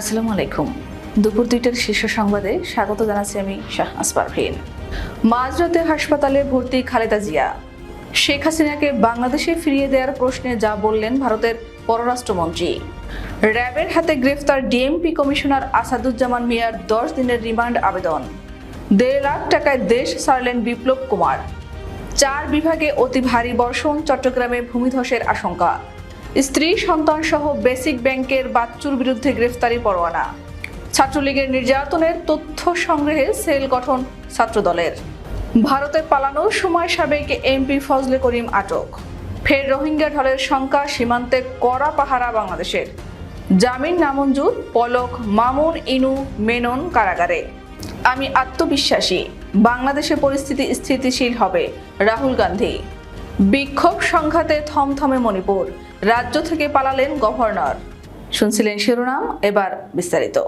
আসসালামু আলাইকুম। দুপুর দুইটার শীর্ষ সংবাদে স্বাগত জানাচ্ছি আমি শাহ আসপারভিন মাঝরাতে হাসপাতালে ভর্তি খালেদা জিয়া। শেখ হাসিনাকে বাংলাদেশে ফিরিয়ে দেওয়ার প্রশ্নে যা বললেন ভারতের পররাষ্ট্রমন্ত্রী। র্যাবের হাতে গ্রেফতার ডিএমপি কমিশনার আসাদুজ্জামান মিয়ার দশ দিনের রিমান্ড আবেদন। দেড় লাখ টাকায় দেশ ছাড়লেন বিপ্লব কুমার। চার বিভাগে অতি ভারী বর্ষণ চট্টগ্রামে ভূমিধসের আশঙ্কা। স্ত্রী, সন্তান সহ বেসিক ব্যাংকের বাচ্চুর বিরুদ্ধে গ্রেফতারি পরোয়ানা। ছাত্রলীগের নির্যাতনের তথ্য সংগ্রহে সেল গঠন ছাত্রদলের। ভারতে পালানোর সময় সাবেক এমপি ফজলে করিম আটক। ফের রোহিঙ্গা ঢলের শঙ্কা সীমান্তে কড়া পাহারা বাংলাদেশের। জামিন নামঞ্জুর, পলক মামুন ইনু মেনন কারাগারে। আমি আত্মবিশ্বাসী, বাংলাদেশে পরিস্থিতি স্থিতিশীল হবে, রাহুল গান্ধী। বিক্ষোভ সংঘাতে থমথমে মণিপুর। রাজ্য থেকে পালালেন গভর্নর। শুনছিলেন শিরোনাম, এবার বিস্তারিত।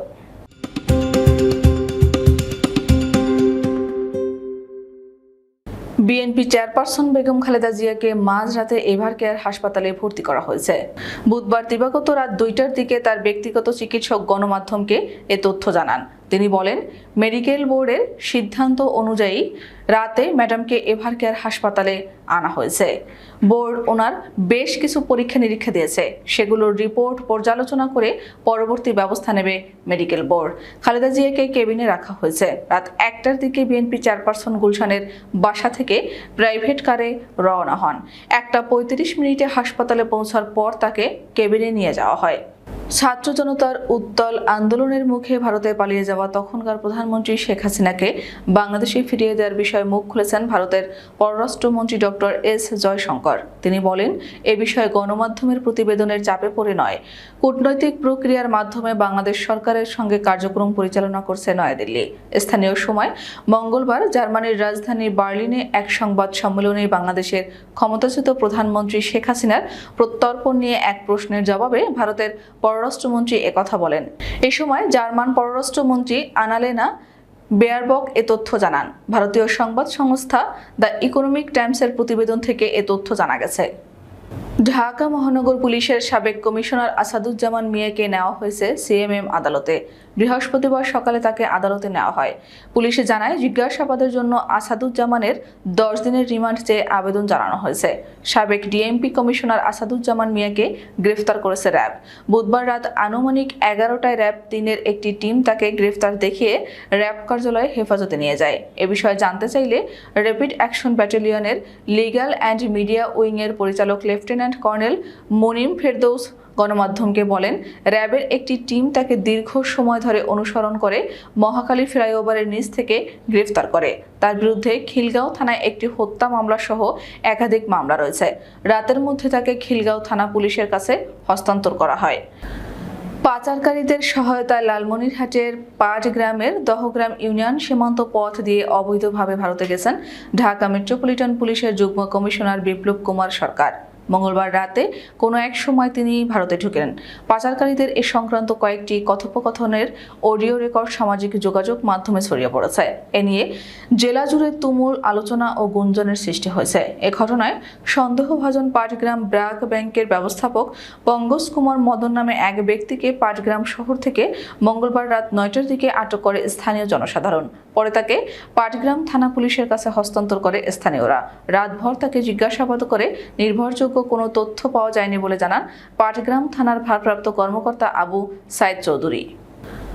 বিএনপি চেয়ারপারসন বেগম খালেদা জিয়াকে মাঝরাতে এভার কেয়ার হাসপাতালে ভর্তি করা হয়েছে। বুধবার দিবাগত রাত দুইটার দিকে তার ব্যক্তিগত চিকিৎসক গণমাধ্যমকে এ তথ্য জানান। তিনি বলেন, মেডিকেল বোর্ডের সিদ্ধান্ত অনুযায়ী রাতে ম্যাডামকে এভার কেয়ার হাসপাতালে আনা হয়েছে। বোর্ড ওনার বেশ কিছু পরীক্ষা নিরীক্ষা দিয়েছে। সেগুলোর রিপোর্ট পর্যালোচনা করে পরবর্তী ব্যবস্থা নেবে মেডিকেল বোর্ড। খালেদা জিয়াকে কেবিনে রাখা হয়েছে। রাত একটার দিকে বিএনপি চেয়ারপারসন গুলশানের বাসা থেকে প্রাইভেট কারে রওনা হন। একটা পঁয়ত্রিশ মিনিটে হাসপাতালে পৌঁছার পর তাকে কেবিনে নিয়ে যাওয়া হয়। ছাত্র জনতার উত্তল আন্দোলনের মুখে ভারতে পালিয়ে যাওয়া তখনকার প্রধানমন্ত্রী শেখ হাসিনাকে বাংলাদেশে ফিরিয়ে দেওয়ার বিষয়ে মুখ খুলেছেন ভারতের পররাষ্ট্রমন্ত্রী ডক্টর এস জয়শঙ্কর। তিনি বলেন, এ বিষয়ে গণমাধ্যমের প্রতিবেদনের চাপে পড়ে নয়। কূটনৈতিক প্রক্রিয়ার মাধ্যমে বাংলাদেশ সরকারের সঙ্গে কার্যক্রম পরিচালনা করছে নয়াদিল্লি। স্থানীয় সময় মঙ্গলবার জার্মানির রাজধানী বার্লিনে এক সংবাদ সম্মেলনে বাংলাদেশের ক্ষমতাচ্যুত প্রধানমন্ত্রী শেখ হাসিনার প্রত্যর্পণ নিয়ে এক প্রশ্নের জবাবে ভারতের পররাষ্ট্রমন্ত্রী একথা বলেন। এ সময় জার্মান পররাষ্ট্রমন্ত্রী আনালেনা বেয়ারবক এ তথ্য জানান। ভারতীয় সংবাদ সংস্থা দ্য ইকোনমিক টাইমসের প্রতিবেদন থেকে এ তথ্য জানা গেছে। ঢাকা মহানগর পুলিশের সাবেক কমিশনার আসাদুজ্জামান মিয়াকে নেওয়া হয়েছে সিএমএম আদালতে। বৃহস্পতিবার সকালে তাকে আদালতে নেওয়া হয়। পুলিশে জানায়, জিজ্ঞাসাবাদের জন্য আসাদুজ্জামানের দশ দিনের রিমান্ড চেয়ে আবেদন জানানো হয়েছে। সাবেক ডিএমপি কমিশনার আসাদুজ্জামান মিয়াকে গ্রেফতার করেছে র্যাব। বুধবার রাত আনুমানিক এগারোটায় র্যাব তিনের একটি টিম তাকে গ্রেফতার দেখিয়ে র্যাব কার্যালয়ে হেফাজতে নিয়ে যায়। এ বিষয়ে জানতে চাইলে র্যাপিড অ্যাকশন ব্যাটালিয়নের লিগ্যাল অ্যান্ড মিডিয়া উইংয়ের পরিচালক লেফটেন্যান্ট কর্নেল মনিম ফেরদৌস গণমাধ্যমকে বলেন, র্যাবের একটি টিম তাকে দীর্ঘ সময় ধরে অনুসরণ করে মহাকালী ফ্লাইওভারের নিচ থেকে গ্রেফতার করে। তার বিরুদ্ধে খিলগাঁও থানায় একটি হত্যা মামলা সহ একাধিক মামলা রয়েছে। রাতের মধ্যে তাকে খিলগাঁও থানা পুলিশের কাছে হস্তান্তর করা হয়। পাচারকারীদের সহায়তায় লালমনিরহাটের পাট গ্রামের দহগ্রাম ইউনিয়ন সীমান্ত পথ দিয়ে অবৈধভাবে ভারতে গেছেন ঢাকা মেট্রোপলিটন পুলিশের যুগ্ম কমিশনার বিপ্লব কুমার সরকার। মঙ্গলবার রাতে কোনো এক সময় তিনি ভারতে ঢুকেন। পাচারকারীদের এ সংক্রান্ত কয়েকটি কথোপকথনের অডিও রেকর্ড সামাজিক যোগাযোগ মাধ্যমে ছড়িয়ে পড়েছে। এ নিয়ে জেলা জুড়ে তুমুল আলোচনা ও গুঞ্জনের সৃষ্টি হয়েছে। এ ঘটনায় সন্দেহভাজন পাটগ্রাম ব্র্যাক ব্যাংকের ব্যবস্থাপক পঙ্গজ কুমার মদন নামে এক ব্যক্তিকে পাটগ্রাম শহর থেকে মঙ্গলবার রাত নয়টার দিকে আটক করে স্থানীয় জনসাধারণ। পরে তাকে পাটগ্রাম থানা পুলিশের কাছে হস্তান্তর করে স্থানীয়রা। রাতভর তাকে জিজ্ঞাসাবাদ করে নির্ভরযোগ্য কোনো তথ্য পাওয়া যায়নি বলে জানান পাটগ্রাম থানার ভারপ্রাপ্ত কর্মকর্তা আবু সাইদ চৌধুরী।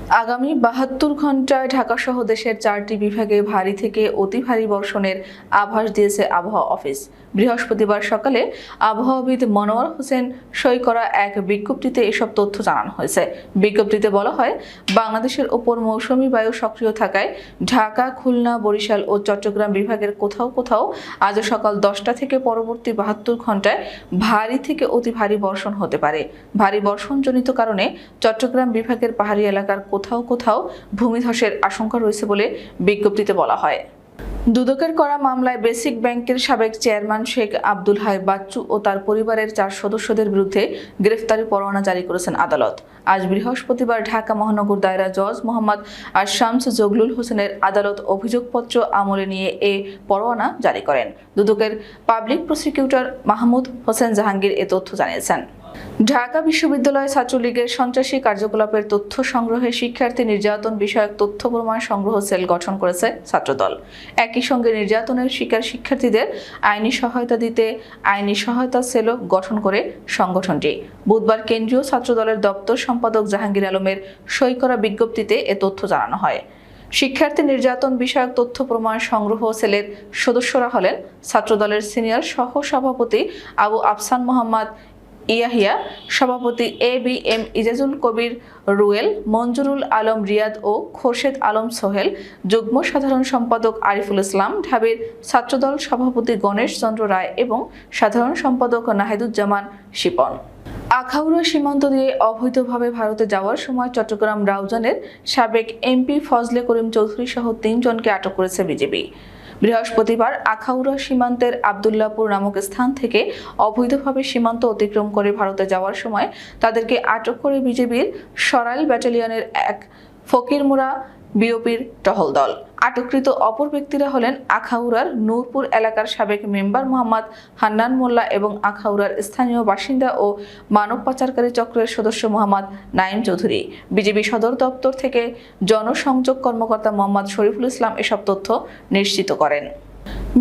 আগামী বাহাত্তর ঘন্টায় ঢাকাসহ দেশের চারটি বিভাগে ভারী থেকে অতি ভারী বর্ষণের আভাস দিয়েছে আবহাওয়া অফিস। বৃহস্পতিবার সকালে আবহাওয়াবিদ মনোয়ার হোসেন সই করা এক বিজ্ঞপ্তিতে এসব তথ্য জানানো হয়েছে। বিজ্ঞপ্তিতে বলা হয়, বাংলাদেশের ওপর মৌসুমী বায়ু সক্রিয় থাকায় ঢাকা, খুলনা, বরিশাল ও চট্টগ্রাম বিভাগের কোথাও কোথাও আজ সকাল দশটা থেকে পরবর্তী বাহাত্তর ঘন্টায় ভারী থেকে অতি ভারী বর্ষণ হতে পারে। ভারী বর্ষণজনিত কারণে চট্টগ্রাম বিভাগের পাহাড়ি এলাকার কোথাও কোথাও ভূমিধসের আশঙ্কা রয়েছে বলে বিজ্ঞপ্তিতে বলা হয়। দুদকের করা মামলায় বেসিক ব্যাংকের সাবেক চেয়ারম্যান শেখ আব্দুল হাই বাচ্চু ও তার পরিবারের চার সদস্যদের বিরুদ্ধে গ্রেফতারি পরোয়ানা জারি করেছেন আদালত। আজ বৃহস্পতিবার ঢাকা মহানগর দায়রা জজ মোহাম্মদ আর শামস জগলুল হোসেনের আদালত অভিযোগপত্র আমলে নিয়ে এ পরোয়ানা জারি করেন। দুদকের পাবলিক প্রসিকিউটর মাহমুদ হোসেন জাহাঙ্গীর এ তথ্য জানিয়েছেন। ঢাকা বিশ্ববিদ্যালয় ছাত্রলীগের সন্ত্রাসী কার্যকলাপের তথ্য সংগ্রহে শিক্ষার্থী নির্যাতন বিষয়ক তথ্য প্রমাণ সংগ্রহ সেল গঠন করেছে ছাত্রদল। একই সঙ্গে নির্যাতনের শিকার শিক্ষার্থীদের আইনি সহায়তা দিতে আইনি সহায়তা সেলও গঠন করে সংগঠনটি। বুধবার কেন্দ্রীয় ছাত্রদলের দপ্তর সম্পাদক জাহাঙ্গীর আলমের সই করা বিজ্ঞপ্তিতে এ তথ্য জানানো হয়। শিক্ষার্থী নির্যাতন বিষয়ক তথ্য প্রমাণ সংগ্রহ সেলের সদস্যরা হলেন ছাত্রদলের সিনিয়র সহ সভাপতি আবু আফসান মোহাম্মদ ইয়াহিয়া, সভাপতি A B M Ijazul Kabir, Ruel, Manjurul Alam Riyad ও খোরশেদ আলম সোহেল, যুগ্ম সাধারণ সম্পাদক আরিফুল ইসলাম, ঢাবির ছাত্রদল সভাপতি গণেশ চন্দ্র রায় এবং সাধারণ সম্পাদক নাহিদুজ্জামান শিপন। আখাউড়া সীমান্ত দিয়ে অবৈধভাবে ভারতে যাওয়ার সময় চট্টগ্রাম রাউজানের সাবেক এমপি ফজলে করিম চৌধুরী সহ তিনজনকে আটক করেছে বিজেপি বৃহস্পতিবার আখাউড়া সীমান্তের আবদুল্লাপুর নামক স্থান থেকে অবৈধভাবে সীমান্ত অতিক্রম করে ভারতে যাওয়ার সময় তাদেরকে আটক করে বিজেপির সরাইল ব্যাটালিয়নের এক ফকিরমুড়া বিওপির টহল দল। আটককৃত অপর ব্যক্তিরা হলেন আখাউড়ার নূরপুর এলাকার সাবেক মেম্বার মোহাম্মদ হান্নান মোল্লা এবং আখাউড়ার স্থানীয় বাসিন্দা ও মানব পাচারকারী চক্রের সদস্য মোহাম্মদ নাইম চৌধুরী। বিজেপি সদর দপ্তর থেকে জনসংযোগ কর্মকর্তা মোহাম্মদ শরীফুল ইসলাম এসব তথ্য নিশ্চিত করেন।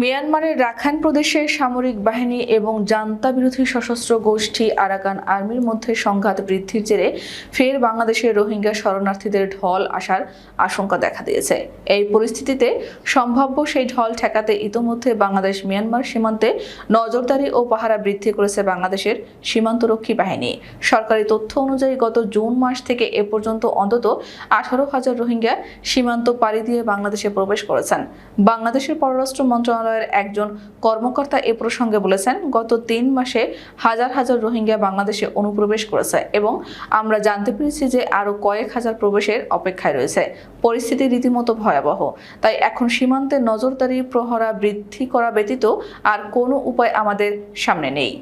মিয়ানমারের রাখাইন প্রদেশে সামরিক বাহিনী এবং জান্তা বিরোধী সশস্ত্র গোষ্ঠী আরাকান আর্মির মধ্যে সংঘাত বৃদ্ধির জেরে ফের বাংলাদেশের রোহিঙ্গা শরণার্থীদের ঢল আসার আশঙ্কা দেখা দিয়েছে। এই পরিস্থিতিতে সম্ভাব্য সেই ঢল ঠেকাতে ইতোমধ্যে বাংলাদেশ মিয়ানমার সীমান্তে নজরদারি ও পাহারা বৃদ্ধি করেছে বাংলাদেশের সীমান্তরক্ষী বাহিনী। সরকারি তথ্য অনুযায়ী গত জুন মাস থেকে এ পর্যন্ত অন্তত আঠারো হাজার রোহিঙ্গা সীমান্ত পাড়ি দিয়ে বাংলাদেশে প্রবেশ করেছেন। বাংলাদেশের পররাষ্ট্র মন্ত্রণালয়ের একজন কর্মকর্তা এ প্রসঙ্গে বলেছেন, গত তিন মাসে হাজার হাজার রোহিঙ্গা বাংলাদেশে অনুপ্রবেশ করেছে এবং আমরা জানতে পেরেছি যে আরও কয়েক হাজার প্রবেশের অপেক্ষায় রয়েছে। পরিস্থিতি রীতিমতো ভয়াবহ। তাই এখন সীমান্তে নজরদারি, প্রহরা, বৃদ্ধি করা ব্যতীত আর কোনো উপায় আমাদের সামনে নেই।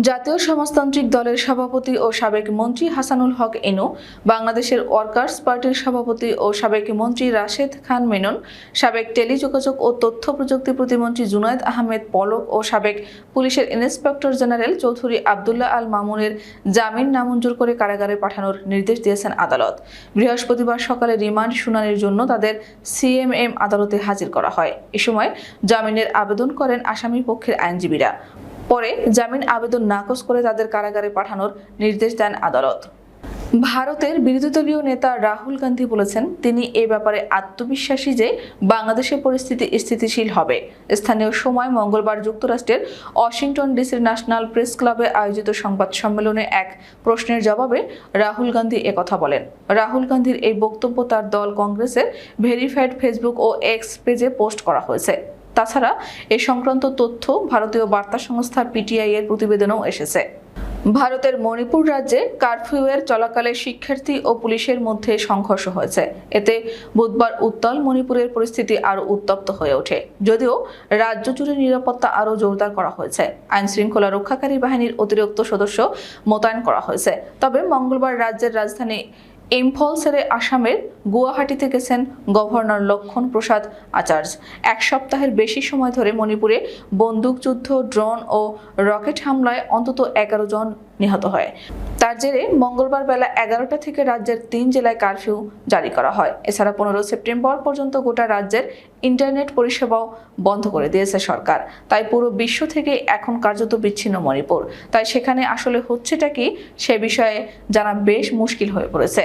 জাতীয় সমাজতান্ত্রিক দলের সভাপতি ও সাবেক মন্ত্রী হাসানুল হক এনু, বাংলাদেশের ওয়ার্কার্স পার্টির সভাপতি ও সাবেক মন্ত্রী রাশেদ খান মেনন, সাবেক টেলিযোগাযোগ ও তথ্য প্রযুক্তি প্রতিমন্ত্রী জুনায়দ আহমেদ পলক ও সাবেক পুলিশের ইন্সপেক্টর জেনারেল চৌধুরী আবদুল্লাহ আল মামুনের জামিন নামঞ্জুর করে কারাগারে পাঠানোর নির্দেশ দিয়েছেন আদালত। বৃহস্পতিবার সকালে রিমান্ড শুনানির জন্য তাদের সিএমএম আদালতে হাজির করা হয়। এ সময় জামিনের আবেদন করেন আসামি পক্ষের আইনজীবীরা। পরে জামিন আবেদন নাকচ করে তাদের কারাগারে পাঠানোর নির্দেশ দেন আদালত। ভারতের বিরোধী দলীয় নেতা রাহুল গান্ধী বলেছেন, তিনি এ ব্যাপারে আত্মবিশ্বাসী যে বাংলাদেশের পরিস্থিতি স্থিতিশীল হবে। স্থানীয় সময় মঙ্গলবার যুক্তরাষ্ট্রের ওয়াশিংটন ডিসির ন্যাশনাল প্রেস ক্লাবে আয়োজিত সংবাদ সম্মেলনে এক প্রশ্নের জবাবে রাহুল গান্ধী একথা বলেন। রাহুল গান্ধীর এই বক্তব্য তার দল কংগ্রেসের ভেরিফাইড ফেসবুক ও এক্স পেজে পোস্ট করা হয়েছে। তাছাড়া এ সংক্রান্ত তথ্য ভারতীয় বার্তা সংস্থা পিটিআই এর প্রতিবেদনেও এসেছে। ভারতের মণিপুর রাজ্যে কারফিউয়ের চলাকালে শিক্ষার্থী ও পুলিশের মধ্যে সংঘর্ষ হয়েছে। এতে বুধবার উত্তাল মণিপুরের পরিস্থিতি আরও উত্তপ্ত হয়ে ওঠে। যদিও রাজ্য জুড়ে নিরাপত্তা আরও জোরদার করা হয়েছে। আইন শৃঙ্খলা রক্ষাকারী বাহিনীর অতিরিক্ত সদস্য মোতায়েন করা হয়েছে। তবে মঙ্গলবার রাজ্যের রাজধানী ইম্ফল আসামের থেকে গেছেন গভর্নর লক্ষণ প্রসাদ আচার্য। এক সপ্তাহের বেশি সময় ধরে মণিপুরে বন্দুকযুদ্ধ, ড্রোন ও রকেট হামলায় অন্তত এগারো জন নিহত হয়। তার জেরে মঙ্গলবার বেলা এগারোটা থেকে রাজ্যের তিন জেলায় কারফিউ জারি করা হয়। এছাড়া পনেরো সেপ্টেম্বর পর্যন্ত গোটা রাজ্যের ইন্টারনেট পরিষেবাও বন্ধ করে দিয়েছে সরকার। তাই পুরো বিশ্ব থেকে এখন কার্যত বিচ্ছিন্ন মণিপুর। তাই সেখানে আসলে হচ্ছেটা কি সে বিষয়ে জানা বেশ মুশকিল হয়ে পড়েছে।